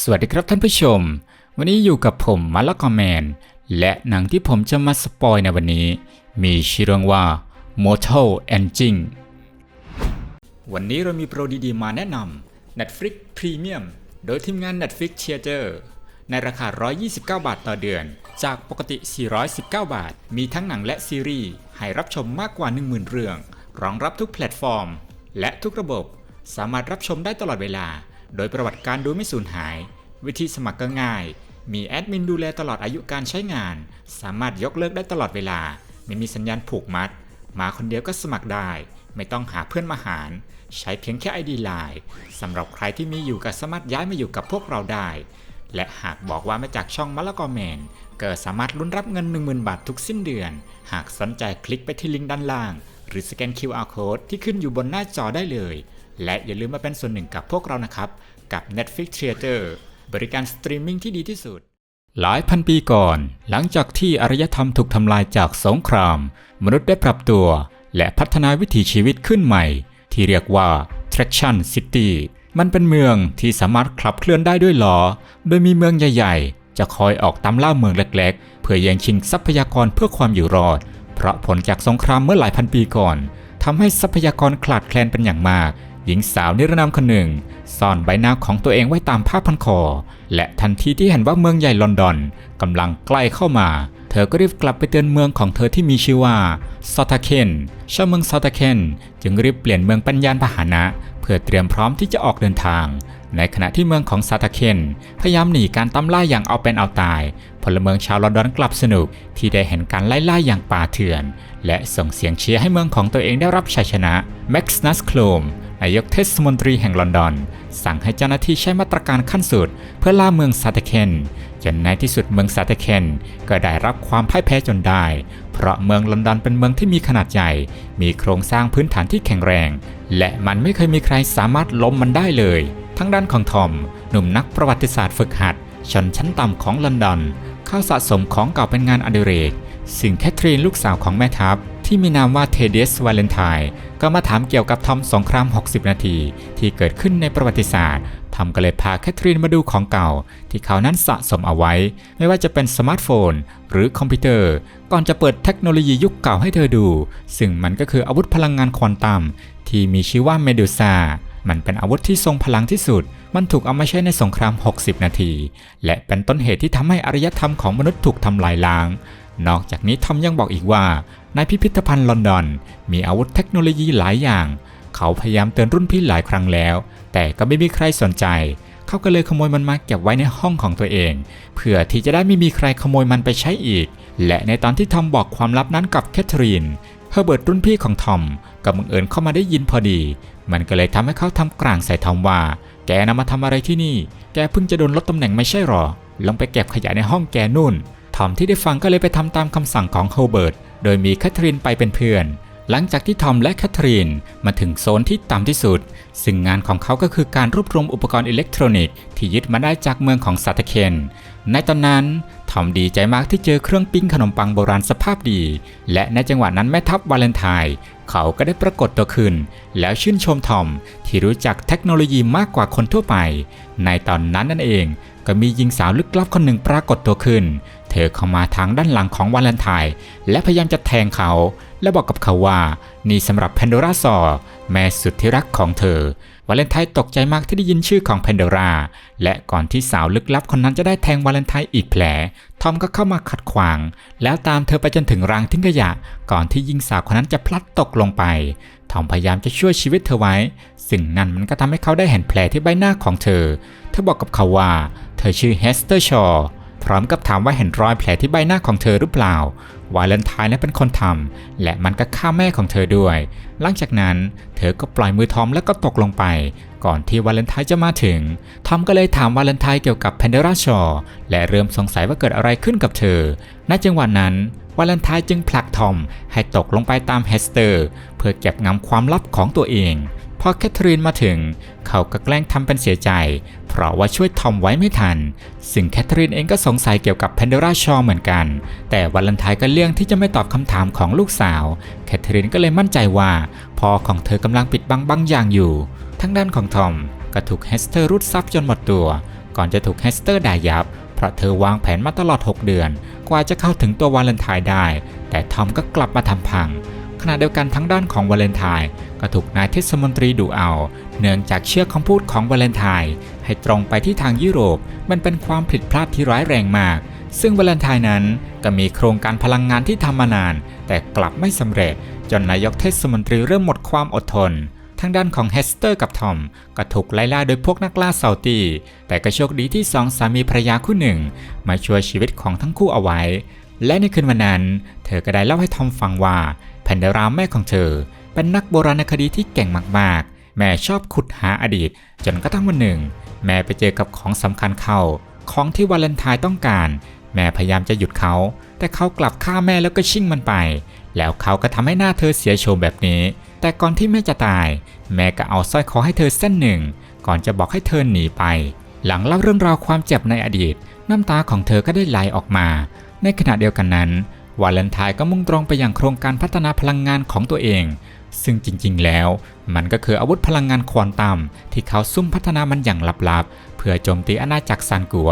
สวัสดีครับท่านผู้ชม วันนี้อยู่กับผมมาละกอแมน และหนังที่ผมจะมาสปอยในวันนี้ มีชื่อเรื่องว่า Mortal Engine วันนี้เรามีโปรดีๆมาแนะนำ Netflix Premium โดยทีมงาน Netflix Theater ในราคา 129 บาทต่อเดือน จากปกติ 419 บาท มีทั้งหนังและซีรีส์ให้รับชมมากกว่า 10,000 เรื่อง รองรับทุกแพลตฟอร์ม และทุกระบบ สามารถรับชมได้ตลอดเวลา โดยประวัติการดูไม่สูญหาย วิธีสมัครก็ง่าย มีแอดมินดูแลตลอดอายุการใช้งาน สามารถยกเลิกได้ตลอดเวลา ไม่มีสัญญาณผูกมัด มาคนเดียวก็สมัครได้ ไม่ต้องหาเพื่อนมาหาร ใช้เพียงแค่ ID Line สำหรับใครที่มีอยู่ก็สามารถย้ายมาอยู่กับพวกเราได้ และหากบอกว่ามาจากช่องมะละกอแมนก็สามารถลุ้นรับเงิน 10,000 บาททุกสิ้นเดือน หากสนใจคลิกไปที่ลิงก์ด้านล่าง หรือสแกน QR Code ที่ขึ้นอยู่บนหน้าจอได้เลย และอย่าลืมมาเป็นส่วนหนึ่งกับพวกเรานะครับ กับ Netflix Theater บริการสตรีมมิ่งที่ดีที่สุด หลายพันปีก่อน หลังจากที่อารยธรรมถูกทำลายจากสงคราม มนุษย์ได้ปรับตัว และพัฒนาวิถีชีวิตขึ้นใหม่ ที่เรียกว่า Traction City มันเป็นเมืองที่สามารถขับเคลื่อนได้ด้วยล้อ โดยมีเมืองใหญ่ๆ จะคอยออกตามล่าเมืองเล็กๆ เพื่อแย่งชิงทรัพยากรเพื่อความอยู่รอด เพราะผลจากสงครามเมื่อหลายพันปีก่อนทำให้ทรัพยากรขาดแคลนเป็นอย่างมาก หญิงสาวนิรนามคนหนึ่ง ซ่อนใบหน้าของตัวเองไว้ตามผ้าพันคอ และทันทีที่เห็นว่าเมืองใหญ่ลอนดอนกำลังใกล้เข้ามา เธอก็รีบกลับไปเตือนเมืองของเธอที่มีชื่อว่าซอตาเคนชาวเมืองซอตาเคนจึงรีบเปลี่ยนเมืองปัญญานพาหนะ เพื่อเตรียมพร้อมที่จะออกเดินทาง ในขณะที่เมืองของซาตาเคนพยายามหนีการตามล่าอย่างเอาเป็นเอาตายพลเมืองชาวลอนดอนกลับสนุกที่ได้เห็นการไล่ล่าอย่างป่าเถื่อน และส่งเสียงเชียร์ให้เมืองของตัวเองได้รับชัยชนะแม็กซ์นัสโคลม นายกเทศมนตรีแห่งลอนดอน สั่งให้เจ้าหน้าที่ใช้มาตรการขั้นสุด เพื่อล่าเมืองซาตเคนจนในที่สุดเมืองซาตเคนก็ได้รับความพ่ายแพ้จนได้ เพราะเมืองลอนดอนเป็นเมืองที่มีขนาดใหญ่ มีโครงสร้างพื้นฐานที่แข็งแรง และมันไม่เคยมีใครสามารถล้มมันได้เลย ทั้งด้านของทอม หนุ่มนักประวัติศาสตร์ฝึกหัด ชนชั้นต่ำของลอนดอน เข้าสะสมของเก่าเป็นงานอดิเรก สิ่งแคทรีนลูกสาวของแม่ทัพ ที่มีนามว่าเทเดสวาเลนไทน์ก็มาถามเกี่ยวกับทอมสงคราม 60 นาที ที่เกิดขึ้นในประวัติศาสตร์ทอมก็เลยพาแคทรีนมาดูของเก่า ที่เขานั้นสะสมเอาไว้ ไม่ว่าจะเป็นสมาร์ทโฟน หรือคอมพิวเตอร์ ก่อนจะเปิดเทคโนโลยียุคเก่าให้เธอดู ซึ่งมันก็คืออาวุธพลังงานควอนตัมที่มีชื่อว่าเมดูซามันเป็นอาวุธที่ทรงพลังที่สุด มันถูกเอามาใช้ในสงคราม 60 นาที และเป็นต้นเหตุที่ทำให้อารยธรรมของมนุษย์ถูกทำลายล้าง นอกจากนี้ทอมยังบอกอีกว่า ในพิพิธภัณฑ์ลอนดอน มีอาวุธเทคโนโลยีหลายอย่าง เขาพยายามเตือนรุ่นพี่หลายครั้งแล้ว แต่ก็ไม่มีใครสนใจ เขาก็เลยขโมยมันมาเก็บไว้ในห้องของตัวเอง เพื่อที่จะได้ไม่มีใครขโมยมันไปใช้อีก และในตอนที่ทอมบอกความลับนั้นกับแคทเธอรีนเฮอร์เบิร์ตรุ่นพี่ของทอมก็บังเอิญเข้ามาได้ยินพอดี มันก็เลยทำให้เขาทำกลางใส่ทอมว่า แกนำมาทำอะไรที่นี่ แกเพิ่งจะโดนลดตำแหน่งไม่ใช่หรอ ลงไปเก็บขยะในห้องแกนู่น ทอมที่ได้ฟังก็เลยไปทำตามคำสั่งของเฮอร์เบิร์ต โดยมีแคทรีนไปเป็นเพื่อน หลังจากที่ทอมและแคทรีนมาถึงโซนที่ต่ำที่สุด ซึ่งงานของเขาก็คือการรวบรวมอุปกรณ์อิเล็กทรอนิกส์ที่ยึดมาได้จากเมืองของซาตเคน ในตอนนั้นทอมดีใจมากที่เจอเครื่องปิ้งขนมปังโบราณสภาพดี และในจังหวะนั้นแม่ทัพวาเลนไทน์เขาก็ได้ปรากฏตัวขึ้น แล้วชื่นชมทอมที่รู้จักเทคโนโลยีมากกว่าคนทั่วไป ในตอนนั้นนั่นเองก็มีหญิงสาวลึกลับคนหนึ่งปรากฏตัวขึ้น ธอเข้ามาทางด้านหลังของวาเลนไทน์และพยายามจะแทงเขา และบอกกับเขาว่านี่สำหรับแพนโดราซอแม่สุดที่รักของเธอ วาเลนไทน์ตกใจมากที่ได้ยินชื่อของแพนโดรา และก่อนที่สาวลึกลับคนนั้นจะได้แทงวาเลนไทน์อีกแผล ทอมก็เข้ามาขัดขวาง แล้วตามเธอไปจนถึงรางทิ้งขยะ ก่อนที่หญิงสาวคนนั้นจะพลัดตกลงไป ทอมพยายามจะช่วยชีวิตเธอไว้ สิ่งนั้นมันก็ทำให้เขาได้เห็นแผลที่ใบหน้าของเธอ เธอบอกกับเขาว่า เธอชื่อเฮสเตอร์ชอว์ พร้อมกับถามว่าเห็นรอยแผลที่ใบหน้าของเธอหรือเปล่าวาเลนไทน์นั้นเป็นคนทำและมันก็ฆ่าแม่ของเธอด้วย หลังจากนั้นเธอก็ปล่อยมือทอมแล้วก็ตกลงไป ก่อนที่วาเลนไทน์จะมาถึง ทอมก็เลยถามวาเลนไทน์เกี่ยวกับแพนเดราชอว์และเริ่มสงสัยว่าเกิดอะไรขึ้นกับเธอ ณ จังหวะนั้นวาเลนไทน์จึงผลักทอมให้ตกลงไปตามเฮสเตอร์ เพื่อเก็บงำความลับของตัวเอง อแคทเธอรีนมาถึง เขาก็แกล้งทำเป็นเสียใจ เพราะว่าช่วยทอมไว้ไม่ทัน ซึ่งแคทเธอรีนเองก็สงสัยเกี่ยวกับแพนเดราชอเหมือนกัน แต่วาเลนไทน์ก็เลี่ยงที่จะไม่ตอบคำถามของลูกสาว แคทเธอรีนก็เลยมั่นใจว่าพ่อของเธอกำลังปิดบังบางอย่างอยู่ ทั้งด้านของทอมก็ถูกเฮสเตอร์รุดทรัพย์จนหมดตัว ก่อนจะถูกเฮสเตอร์ด่ายับเพราะเธอวางแผนมาตลอด 6 เดือน กว่าจะเข้าถึงตัววาเลนไทน์ได้ แต่ทอมก็กลับมาทำพัง ขณะเดียวกันทั้งด้านของวาเลนไทน์ก็ถูกนายเทศมนตรีดูเอา เนื่องจากเชื่อคำพูดของวาเลนไทน์ให้ตรงไปที่ทางยุโรป มันเป็นความผิดพลาดที่ร้ายแรงมาก ซึ่งวาเลนไทน์นั้นก็มีโครงการพลังงานที่ทำมานาน แต่กลับไม่สำเร็จ จนนายกเทศมนตรีเริ่มหมดความอดทนทางด้านของเฮสเตอร์กับทอมก็ถูกไล่ล่าโดยพวกนักล่าซาอุดีแต่ก็โชคดีที่สองสามีภรรยาคู่หนึ่ง มาช่วยชีวิตของทั้งคู่เอาไว้ และในคืนวันนั้น เธอก็ได้เล่าให้ทอมฟังว่า แพนเดรามแม่ของเธอ เป็นนักโบราณคดีที่เก่งมากๆ แม่ชอบขุดหาอดีต จนกระทั่งวันหนึ่ง แม่ไปเจอกับของสำคัญเข้า ของที่วาเลนไทน์ต้องการ แม่พยายามจะหยุดเขา แต่เขากลับฆ่าแม่แล้วก็ชิ่งมันไป แล้วเขาก็ทำให้หน้าเธอเสียโฉมแบบนี้ แต่ก่อนที่แม่จะตาย แม่ก็เอาสร้อยคอให้เธอเส้นหนึ่ง ก่อนจะบอกให้เธอหนีไป หลังเล่าเรื่องราวความเจ็บในอดีต น้ำตาของเธอก็ได้ไหลออกมา ในขณะเดียวกันนั้น วาเลนไทน์ก็มุ่งตรงไปยังโครงการพัฒนาพลังงานของตัวเอง ซึ่งจริงๆ แล้ว มันก็คืออาวุธพลังงานควอนตัมที่เขาซุ่มพัฒนามันอย่างลับๆ เพื่อโจมตีอาณาจักรซานกัว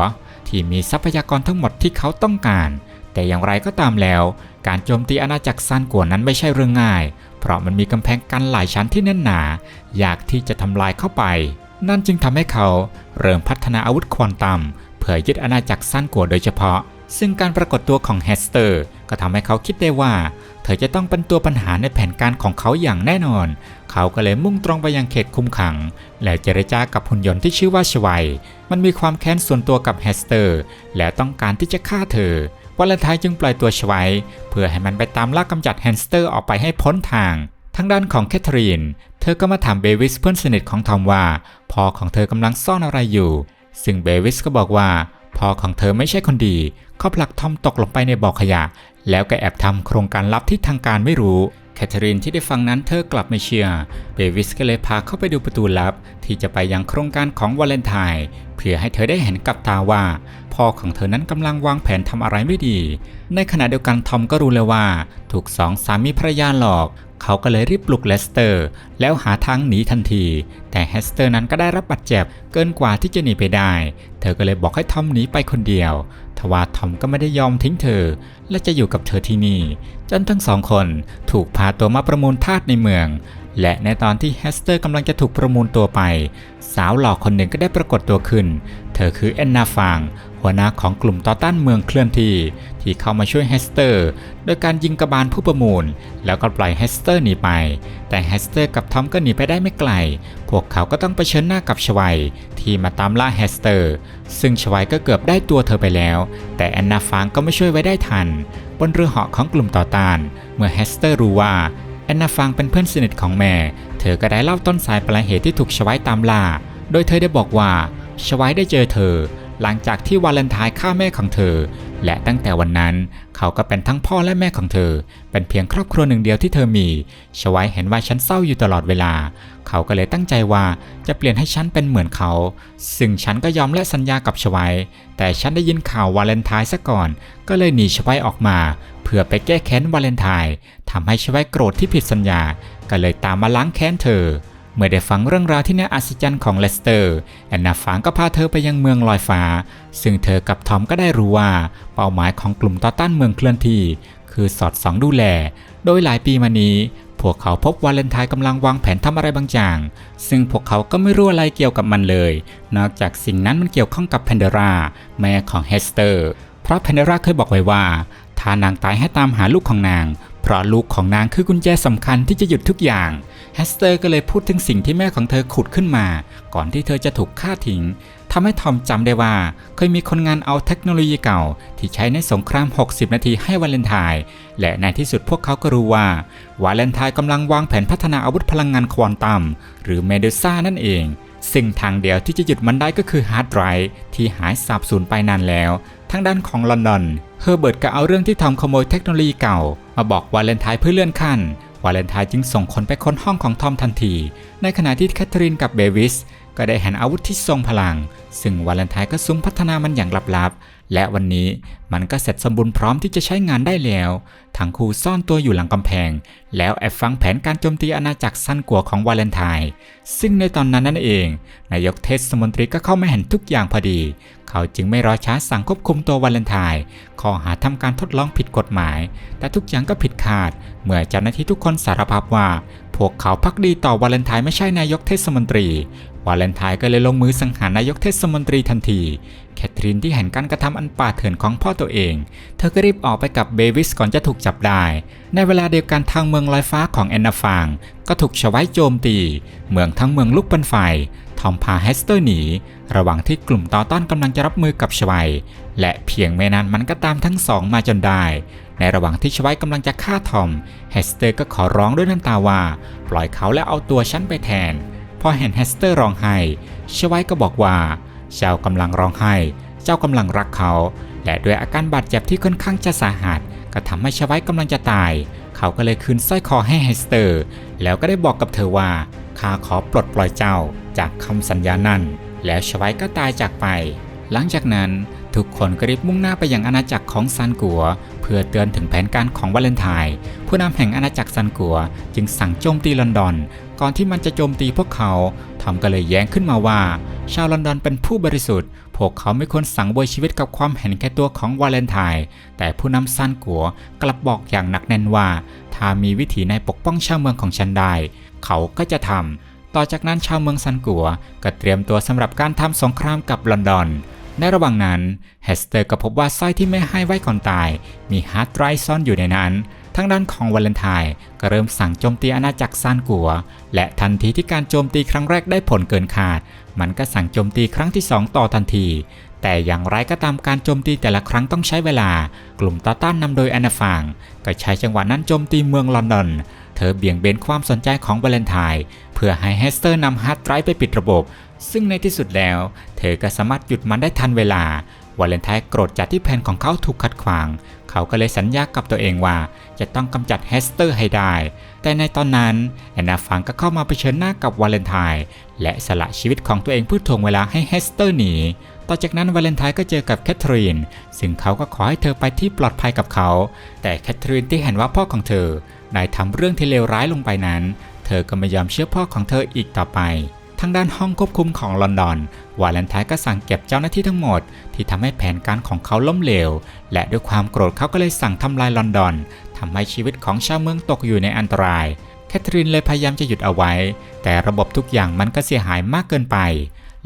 ที่มีทรัพยากรทั้งหมดที่เขาต้องการ แต่อย่างไรก็ตามแล้ว การโจมตีอาณาจักรซานกัวนั้นไม่ใช่เรื่องง่าย เพราะมันมีกำแพงกันหลายชั้นที่แน่นหนาอยากที่จะทำลายเข้าไป นั่นจึงทำให้เขาเริ่มพัฒนาอาวุธควอนตัมเพื่อยึดอาณาจักรซานกัวโดยเฉพาะซึ่งการปรากฏตัวของเฮสเตอร์ ก็ทำให้เขาคิดได้ว่า เธอจะต้องเป็นตัวปัญหาในแผนการของเขาอย่างแน่นอน เขาก็เลยมุ่งตรงไปยังเขตคุมขัง และเจรจากับหุ่นยนต์ที่ชื่อว่าชวัย มันมีความแค้นส่วนตัวกับเฮสเตอร์ และต้องการที่จะฆ่าเธอวาเลนไทน์จึงปล่อยตัวชวัย เพื่อให้มันไปตามล่ากำจัดแฮนสเตอร์ออกไปให้พ้นทางทางด้านของแคทเธอรีน เธอก็มาถามเบวิสเพื่อนสนิทของทอมว่าพ่อของเธอกำลังซ่อนอะไรอยู่ ซึ่งเบวิสก็บอกว่า พ่อของเธอไม่ใช่คนดีเขาผลักทอมตกลงไปในบ่อขยะ แล้วก็แอบทำโครงการลับที่ทางการไม่รู้แคทเธอรีนที่ได้ฟังนั้นเธอกลับไม่เชื่อเบวิสก็เลยพาเข้าไปดูประตูลับ ที่จะไปยังโครงการของวาเลนไทน์เพื่อให้เธอได้เห็นกับตาว่า พ่อของเธอนั้นกำลังวางแผนทำอะไรไม่ดี ในขณะเดียวกันทอมก็รู้เลยว่า ถูกสองสามีภรรยาหลอก เขาก็เลยรีบปลุกเลสเตอร์ แล้วหาทางหนีทันที แต่เฮสเตอร์นั้นก็ได้รับบาดเจ็บเกินกว่าที่จะหนีไปได้ เธอก็เลยบอกให้ทอมหนีไปคนเดียว ทว่าทอมก็ไม่ได้ยอมทิ้งเธอ และจะอยู่กับเธอที่นี่ จนทั้งสองคนถูกพาตัวมาประมูลทาสในเมือง และในตอนที่เฮสเตอร์กำลังจะถูกประมูลตัวไป สาวหล่อคนหนึ่งก็ได้ปรากฏตัวขึ้น เธอคือแอนนาฟาง หัวหน้าของกลุ่มต่อต้านเมืองเคลื่อนที่ที่เข้ามาช่วยเฮสเตอร์ โดยการยิงกระบาลผู้ประมูล แล้วก็ปล่อยเฮสเตอร์หนีไป แต่เฮสเตอร์กับทอมก็หนีไปได้ไม่ไกล พวกเขาก็ต้องเผชิญหน้ากับชวัยที่มาตามล่าเฮสเตอร์ ซึ่งชวัยก็เกือบได้ตัวเธอไปแล้ว แต่แอนนาฟางก็ไม่ช่วยไว้ได้ทัน บนเรือเหาะของกลุ่มต่อต้าน เมื่อเฮสเตอร์รู้ว่าแอนนาฟางเป็นเพื่อนสนิทของแม่ เธอก็ได้เล่าต้นสายปลายเหตุที่ถูกชวัยตามล่า โดยเธอได้บอกว่าชวัยได้เจอเธอ หลังจากที่วาเลนไทน์ฆ่าแม่ของเธอ และตั้งแต่วันนั้น เขาก็เป็นทั้งพ่อและแม่ของเธอ เป็นเพียงครอบครัวหนึ่งเดียวที่เธอมีชวัยเห็นว่าฉันเศร้าอยู่ตลอดเวลา เขาก็เลยตั้งใจว่าจะเปลี่ยนให้ฉันเป็นเหมือนเขา ซึ่งฉันก็ยอมและสัญญากับชวัยแต่ฉันได้ยินข่าววาเลนไทน์ซะก่อน ก็เลยหนีชวัยออกมา เพื่อไปแก้แค้นวาเลนไทน์ทำให้ชวัยโกรธที่ผิดสัญญา ก็เลยตามมาล้างแค้นเธอ เมื่อได้ฟังเรื่องราวที่น่าอัศจรรย์ของเลสเตอร์แอนนาฟางก็พาเธอไปยังเมืองลอยฟ้า ซึ่งเธอกับทอมก็ได้รู้ว่า เป้าหมายของกลุ่มต่อต้านเมืองเคลื่อนที่ คือสอดส่องดูแล โดยหลายปีมานี้ พวกเขาพบวาเลนไทน์กำลังวางแผนทำอะไรบางอย่าง ซึ่งพวกเขาก็ไม่รู้อะไรเกี่ยวกับมันเลย นอกจากสิ่งนั้นมันเกี่ยวข้องกับแพนเดราแม่ของเฮสเตอร์ เพราะแพนเดราเคยบอกไว้ว่าถ้านางตายให้ตามหาลูกของนาง เพราะลูกของนางคือกุญแจสำคัญที่จะหยุดทุกอย่างแฮสเตอร์ก็เลยพูดถึงสิ่งที่แม่ของเธอขุดขึ้นมา ก่อนที่เธอจะถูกฆ่าทิ้งทำให้ทอมจำได้ว่า เคยมีคนงานเอาเทคโนโลยีเก่า ที่ใช้ในสงคราม 60 นาทีให้วาเลนไทน์และในที่สุดพวกเขาก็รู้ว่าวาเลนไทน์กำลังวางแผนพัฒนาอาวุธพลังงานควอนตัมหรือเมเดซ่านั่นเอง ซึ่งทางเดียวที่จะหยุดมันได้ก็คือฮาร์ดไดรฟ์ที่หายสาบสูญไปนานแล้ว ทางด้านของลอนดอน เฮอร์เบิร์ตก็เอาเรื่องที่ทอมขโมยเทคโนโลยีเก่า มาบอกวาเลนไทน์เพื่อเลื่อนขั้น วาเลนไทน์จึงส่งคนไปค้นห้องของทอมทันที ในขณะที่แคทเธอรีนกับเบวิสก็ได้หันอาวุธที่ทรงพลัง ซึ่งวาเลนไทน์ก็ซุ้มพัฒนามันอย่างลับๆ และวันนี้มันก็เสร็จสมบูรณ์พร้อมที่จะใช้งานได้แล้ว ทั้งคู่ซ่อนตัวอยู่หลังกำแพง แล้วแอบฟังแผนการโจมตีอาณาจักรสั้นกัวของวาเลนไทน์ ซึ่งในตอนนั้นนั่นเอง นายกเทศมนตรีก็เข้ามาเห็นทุกอย่างพอดี เขาจึงไม่รอช้าสั่งควบคุมตัววาเลนไทน์ข้อหาทำการทดลองผิดกฎหมาย แต่ทุกอย่างก็ผิดคาด เมื่อเจ้าหน้าที่ทุกคนสารภาพว่า พวกเขาพักดีต่อวาเลนไทน์ไม่ใช่นายกเทศมนตรี วาเลนไทน์ก็เลยลงมือสังหารนายกเทศมนตรีทันทีแคทรินที่เห็นการกระทำอันป่าเถื่อนของพ่อตัวเอง เธอก็รีบออกไปกับเบวิสก่อนจะถูกจับได้ ในเวลาเดียวกันทางเมืองลอยฟ้าของแอนนาฟางก็ถูกชวายโจมตี เมืองทั้งเมืองลุกเป็นไฟ อมพาเฮสเตอร์หนี ระหว่างที่กลุ่มต่อต้านกำลังจะรับมือกับชวยและเพียงไม่นานมันก็ตามทั้งสองมาจนได้ ในระหว่างที่ชวยกำลังจะฆ่าทอมเฮสเตอร์ก็ขอร้องด้วยน้ำตาว่า ปล่อยเขาและเอาตัวฉันไปแทน พอเห็นเฮสเตอร์ร้องไห้ชวยก็บอกว่าเจ้ากำลังร้องไห้ เจ้ากำลังรักเขา และด้วยอาการบาดเจ็บที่ค่อนข้างจะสาหัส ก็ทำให้ชวยกำลังจะตาย เขาก็เลยคืนสร้อยคอให้เฮสเตอร์ แล้วก็ได้บอกกับเธอว่า ข้าขอปลดปล่อยเจ้าจากคำสัญญานั้น แล้วชวายก็ตายจากไป หลังจากนั้นทุกคนก็รีบมุ่งหน้าไปยังอาณาจักรของซันกัว เพื่อเตือนถึงแผนการของวาเลนไทน์ผู้นำแห่งอาณาจักรซันกัว จึงสั่งโจมตีลอนดอน ก่อนที่มันจะโจมตีพวกเขาทอมก็เลยแย้งขึ้นมาว่า ชาวลอนดอนเป็นผู้บริสุทธิ์ พวกเขาไม่ควรสั่งเวยชีวิตกับความเห็นแก่ตัวของวาเลนไทน์แต่ผู้นำซันกัวกลับบอกอย่างหนักแน่นว่าถ้ามีวิธีในปกป้องชาวเมืองของฉันได้ เขาก็จะทำ ต่อจากนั้นชาวเมืองซันกัวก็เตรียมตัวสำหรับการทำสงครามกับลอนดอน ในระหว่างนั้นเฮสเตอร์ก็พบว่าสร้อยที่แม่ให้ไว้ก่อนตาย มีฮาร์ดไดรฟ์ซ่อนอยู่ในนั้นทางด้านของวาเลนไทน์ก็เริ่มสั่งโจมตีอาณาจักรซานกัว และทันทีที่การโจมตีครั้งแรกได้ผลเกินคาด มันก็สั่งโจมตีครั้งที่ 2 ต่อทันที แต่อย่างไรก็ตามการโจมตีแต่ละครั้งต้องใช้เวลา กลุ่มต่อต้านนำโดยแอนนาฟางก็ใช้จังหวะนั้นโจมตีเมืองลอนดอน เธอเบี่ยงเบนความสนใจของวาเลนไทน์เพื่อให้เฮสเตอร์นำฮาร์ดไดรฟ์ไปปิดระบบ ซึ่งในที่สุดแล้ว เธอก็สามารถหยุดมันได้ทันเวลาวาเลนไทน์โกรธจัดที่แผนของเขาถูกขัดขวาง เขาก็เลยสัญญากับตัวเองว่าจะต้องกำจัดเฮสเตอร์ให้ได้ แต่ในตอนนั้นแอนนาฟังก็เข้ามาเผชิญหน้ากับวาเลนไทน์และสละชีวิตของตัวเองเพื่อถ่วงเวลาให้เฮสเตอร์หนี ต่อจากนั้นวาเลนไทน์ก็เจอกับแคทเธอรีน ซึ่งเขาก็ขอให้เธอไปที่ปลอดภัยกับเขา แต่แคทเธอรีนที่เห็นว่าพ่อของเธอได้ทำเรื่องที่เลวร้ายลงไปนั้น เธอก็ไม่ยอมเชื่อพ่อของเธออีกต่อไป ทางด้านห้องควบคุมของลอนดอน วาเลนไทน์ก็สั่งเก็บเจ้าหน้าที่ทั้งหมด ที่ทำให้แผนการของเขาล้มเหลว และด้วยความโกรธเขาก็เลยสั่งทำลายลอนดอนทำให้ชีวิตของชาวเมืองตกอยู่ในอันตรายแคทเธอรีนเลยพยายามจะหยุดเอาไว้ แต่ระบบทุกอย่างมันก็เสียหายมากเกินไป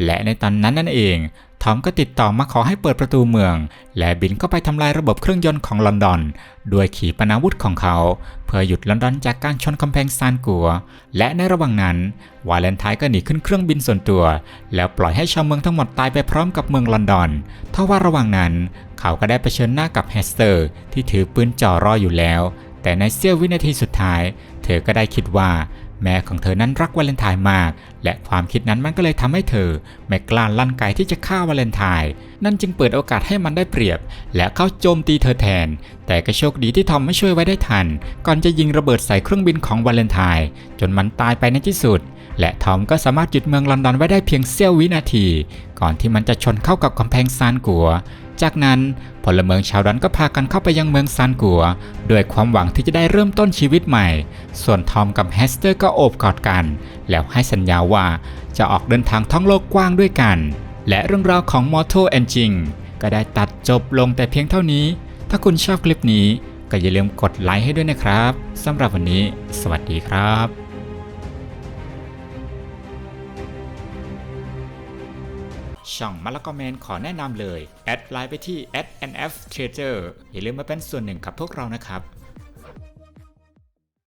และในตอนนั้นนั่นเอง ทอมก็ติดต่อมาขอให้เปิดประตูเมือง และบินเข้าไปทำลายระบบเครื่องยนต์ของลอนดอน ด้วยขีปนาวุธของเขา เพื่อหยุดลอนดอนจากการชนกำแพงซานกัว และในระหว่างนั้น วาเลนไทน์ก็หนีขึ้นเครื่องบินส่วนตัว แล้วปล่อยให้ชาวเมืองทั้งหมดตายไปพร้อมกับเมืองลอนดอนทว่าระหว่างนั้น เขาก็ได้เผชิญหน้ากับเฮสเตอร์ ที่ถือปืนจ่อรออยู่แล้ว แต่ในเสี้ยววินาทีสุดท้าย เธอก็ได้คิดว่าแม่ของเธอนั้นรักวาเลนไทน์มากและความคิดนั้นมันก็เลยทำให้เธอไม่กล้าลั่นไกที่จะฆ่าวาเลนไทน์นั่นจึงเปิดโอกาสให้มันได้เปรียบ และเข้าโจมตีเธอแทน แต่ก็โชคดีที่ทอมไม่ช่วยไว้ได้ทัน ก่อนจะยิงระเบิดใส่เครื่องบินของวาเลนไทน์จนมันตายไปในที่สุด และทอมก็สามารถหยุดเมืองลอนดอนไว้ได้เพียงเสี้ยววินาที ก่อนที่มันจะชนเข้ากับกำแพงซานกัวจากนั้นพลเมืองชาวดอนก็พากันเข้าไปยังเมืองซานกัวด้วยความหวังที่จะได้เริ่มต้นชีวิตใหม่ ส่วนทอมกับเฮสเตอร์ก็โอบกอดกัน แล้วให้สัญญาว่าจะออกเดินทางท่องโลกกว้างด้วยกัน และเรื่องราวของ Mortal Engine ก็ได้ตัดจบลงแต่เพียงเท่านี้ ถ้าคุณชอบคลิปนี้ก็อย่าลืมกดไลค์ให้ด้วยนะครับสำหรับวันนี้ สวัสดีครับช่องมาละกอแมนขอแนะนำเลย แอดไลน์ไปที่ @nf trader อย่าลืมมาเป็นส่วนหนึ่งกับพวกเรานะครับ